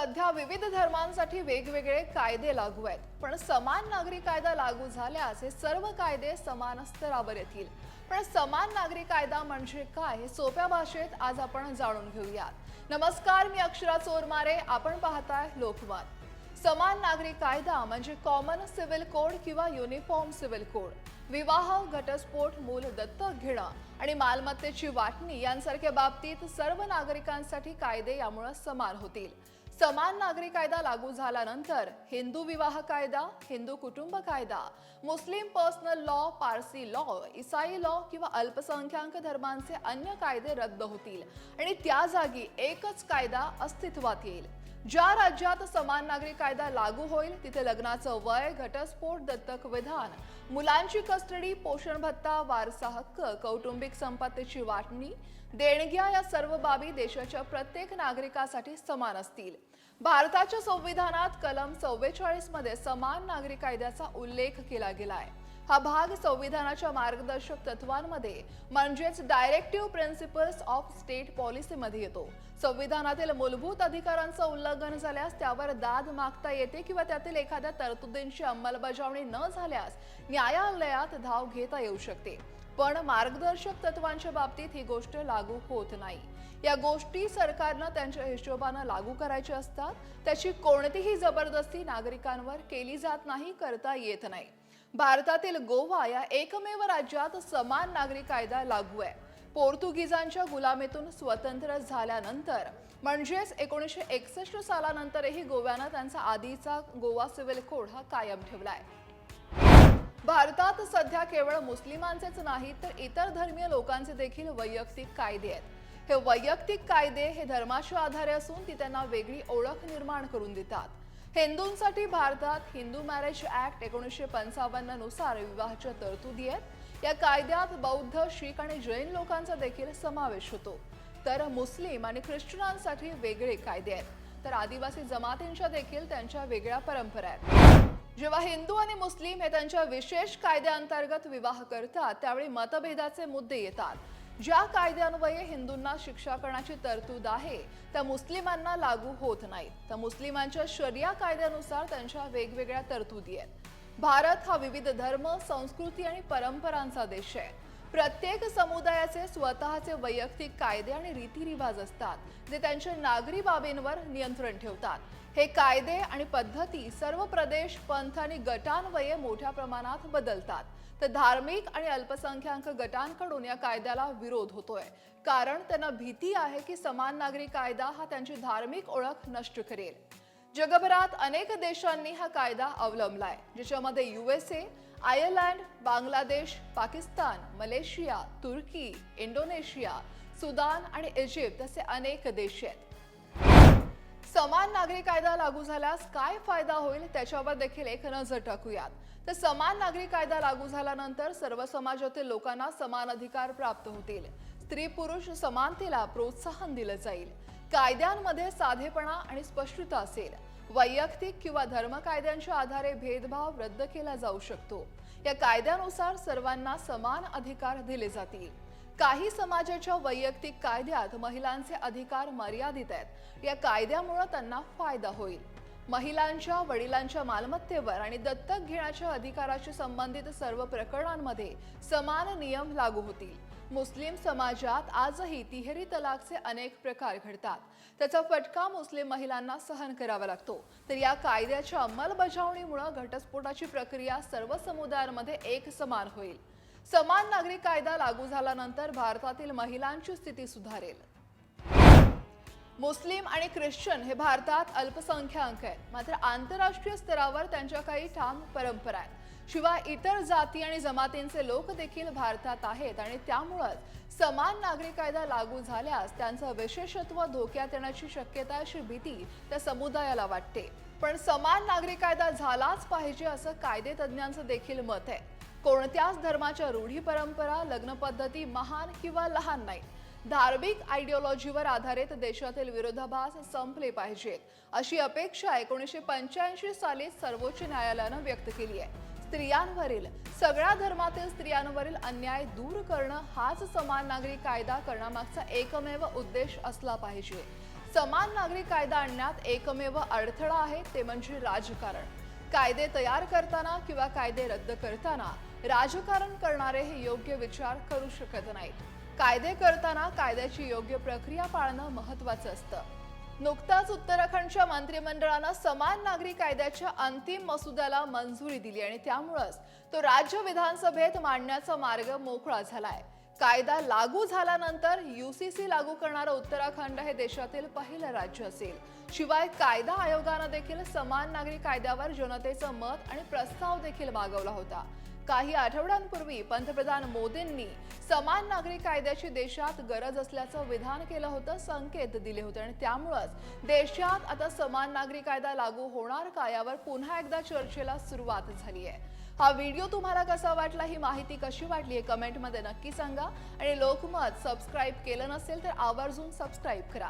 सध्या विविध धर्मांसाठी वेगवेगळे कायदे लागू आहेत. पण समान नागरी कायदा लागू झाल्यास हे सर्व कायदे समान स्तरावर येतील. पण समान नागरी कायदा म्हणजे काय हे सोप्या भाषेत आज आपण जाणून घेऊयात. नमस्कार मी अक्षरा चोरमारे. आपण पाहताय लोकमत. समान नागरी कायदा म्हणजे कॉमन सिव्हिल कोड किंवा युनिफॉर्म सिव्हिल कोड विवाह घटस्फोट मूल दत्तक घेणं आणि मालमत्तेची वाटणी यांसारख्या बाबतीत सर्व नागरिकांसाठी कायदे यामुळे समान होतील. समान नागरी कायदा लागू झाल्यानंतर हिंदू विवाह कायदा हिंदू कुटुंब कायदा Muslim personal law Parsi law इसाई लॉ किंवा अल्पसंख्याक धर्मांचे अन्य कायदे रद्द होतील आणि त्या जागी एकच कायदा अस्तित्वात येईल. ज्या राज्यात समान नागरी कायदा लागू होईल तिथे लग्नाचं वय घटस्फोट दत्तक विधान मुलांची कस्टडी पोषण भत्ता वारसा हक्क कौटुंबिक संपत्तीची वाटणी देणग्या या सर्व बाबी देशाच्या प्रत्येक नागरिकासाठी समान असतील. भारताच्या संविधानात कलम चव्वेचाळीसमध्ये समान नागरी कायद्याचा उल्लेख केला गेलाय. हा भाग संविधानाच्या मार्गदर्शक तत्वांमध्ये म्हणजेच डायरेक्टिव्ह प्रिन्सिपल्स ऑफ स्टेट पॉलिसीमध्ये येतो. संविधानातील मूलभूत अधिकारांचं उल्लंघन झाल्यास त्यावर दाद मागता येते किंवा त्यातील एखाद्या तरतुदींची अंमलबजावणी न झाल्यास न्यायालयात धाव घेता येऊ शकते. पण मार्गदर्शक तत्वांच्या बाबतीत ही गोष्ट लागू होत नाही. या गोष्टी सरकारनं त्यांच्या हिशोबानं लागू करायच्या असतात. त्याची कोणतीही जबरदस्ती नागरिकांवर केली जात नाही करता येत नाही. भारतातील गोवा या एकमेव राज्यात समान नागरी कायदा लागू आहे. पोर्तुगीजांच्या गुलामीतून स्वतंत्र झाल्यानंतर म्हणजेच एकोणीसशे एकसष्ट सालानंतरही गोव्यानं त्यांचा आधीचा गोवा सिव्हिल कोड हा कायम ठेवलाय भारतात सध्या केवळ मुस्लिमांचेच नाही तर इतर धर्मीय लोकांचे देखील वैयक्तिक कायदे आहेत. हे वैयक्तिक कायदे हे धर्माच्या आधारे असून ती त्यांना वेगळी ओळख निर्माण करून देतात. हिंदूंसाठी भारतात हिंदू मॅरेज ऍक्ट एकोणीसशे पंचावन्ननुसार विवाहाच्या तरतुदी आहेत. या कायद्यात बौद्ध शीख आणि जैन लोकांचा देखील समावेश होतो. तर मुस्लिम आणि ख्रिश्चनांसाठी वेगळे कायदे आहेत. तर आदिवासी जमातींच्या देखील त्यांच्या वेगळ्या परंपरा आहेत. जेव्हा हिंदू आणि मुस्लिम हे त्यांच्या विशेष कायद्याअंतर्गत विवाह करतात त्यावेळी मतभेदाचे मुद्दे येतात. ज्या कायद्यान्वये हिंदूंना शिक्षा करण्याची तरतूद आहे त्या मुस्लिमांना लागू होत नाहीत. तर मुस्लिमांच्या शरिया कायद्यानुसार त्यांच्या वेगवेगळ्या तरतुदी आहेत. भारत हा विविध धर्म संस्कृती आणि परंपरांचा देश आहे. प्रत्येक समुदायाचे स्वतःचे वैयक्तिक कायदे आणि रीतिरिवाज असतात जे त्यांच्या नागरी बाबींवर नियंत्रण ठेवतात. हे कायदे आणि पद्धती सर्व प्रदेश पंथ आणि गटांवये मोठ्या प्रमाणात बदलतात. तर धार्मिक आणि अल्पसंख्याक गटांकडून या कायद्याला विरोध होतोय. कारण त्यांना भीती आहे की समान नागरी कायदा हा त्यांची धार्मिक ओळख नष्ट करेल. जगभरात अनेक देशांनी हा कायदा अवलंबलाय ज्याच्यामध्ये USA Ireland Bangladesh Pakistan Malaysia तुर्की इंडोनेशिया सुदान आणि इजिप्त असे अनेक देश आहेत. समान नागरी कायदा लागू झाल्यास काय फायदा होईल त्याच्यावर देखील एक नजर टाकूयात. तर समान नागरी कायदा लागू झाल्यानंतर सर्व समाजातील लोकांना समान अधिकार प्राप्त होतील. स्त्री पुरुष समानतेला प्रोत्साहन दिलं जाईल. कायद्यांमध्ये साधेपणा आणि स्पष्टता असेल. वैयक्तिक किंवा धर्म कायद्यांच्या आधारे भेदभाव रद्द केला जाऊ शकतो. या कायद्यानुसार सर्वांना समान अधिकार दिले जातील. काही समाजाच्या वैयक्तिक कायद्यात महिलांचे अधिकार मर्यादित आहेत. या कायद्यामुळे त्यांना फायदा होईल. महिलांच्या वडिलांच्या मालमत्तेवर आणि दत्तक घेण्याच्या अधिकाराशी संबंधित सर्व प्रकरणांमध्ये समान नियम लागू होतील. मुस्लिम समाजात आजही तिहेरी तलाकचे अनेक प्रकार घडतात. त्याचा फटका मुस्लिम महिलांना सहन करावा लागतो. तर या कायद्याच्या अंमलबजावणीमुळे घटस्फोटाची प्रक्रिया सर्व समुदायांमध्ये एक समान होईल. समान नागरिक कायदा लागू झाल्यानंतर भारतातील महिलांची स्थिती सुधारेल. मुस्लिम आणि ख्रिश्चन हे भारतात अल्पसंख्याक आहेत. मात्र आंतरराष्ट्रीय स्तरावर त्यांच्या काही ठाम परंपरा आहेत. शिवाय इतर जाती आणि जमातींचे लोक देखील भारतात आहेत आणि त्यामुळंच समान नागरी कायदा लागू झाल्यास त्यांचं विशेषत्व धोक्यात येण्याची शक्यता अशी भीती त्या समुदायाला वाटते. पण समान नागरी कायदा झालाच पाहिजे असं कायदे तज्ज्ञांचं देखील मत आहे. कोणत्याच धर्माच्या रूढी परंपरा लग्न पद्धती महान किंवा लहान नाही धार्मिक आयडिओलॉजीवर आधारित देशातील विरोधाभास संपले पाहिजेत. अशी अपेक्षा एकोणीसशे पंच्याऐंशी साली सर्वोच्च न्यायालयानं व्यक्त केली आहे. स्त्रियांवरील सगळ्या धर्मातील स्त्रियांवरील अन्याय दूर करणं हाच समान नागरी कायदा करण्यामागचा एकमेव उद्देश असला पाहिजे. समान नागरी कायदा आणण्यात एकमेव अडथळा आहे ते म्हणजे राजकारण. कायदे तयार करताना किंवा कायदे रद्द करताना राजकारण करणारे हे योग्य विचार करू शकत नाहीत. कायदे करताना कायद्याची योग्य प्रक्रिया पाळणं महत्वाचं असतं. नुकताच उत्तराखंडच्या मंत्रिमंडळानं समान नागरी कायद्याच्या अंतिम मसुद्याला मंजुरी दिली आणि त्यामुळंच तो राज्य विधानसभेत मांडण्याचा मार्ग मोकळा झालाय. कायदा लागू झाल्यानंतर युसीसी लागू करणारं उत्तराखंड हे देशातील पहिलं राज्य असेल. शिवाय कायदा आयोगानं देखील समान नागरी कायद्यावर जनतेचं मत आणि प्रस्ताव देखील मागवला होता. काही आठवड्यांपूर्वी पंतप्रधान मोदींनी समान नागरी कायद्याची देशात गरज असल्याचं विधान केलं होतं संकेत दिले होते आणि त्यामुळंच देशात आता समान नागरी कायदा लागू होणार का यावर पुन्हा एकदा चर्चेला सुरुवात झाली आहे हा व्हिडिओ तुम्हाला कसा वाटला ही माहिती कशी वाटली आहे कमेंटमध्ये नक्की सांगा. आणि लोकमत सबस्क्राईब केलं नसेल तर आवर्जून सबस्क्राईब करा.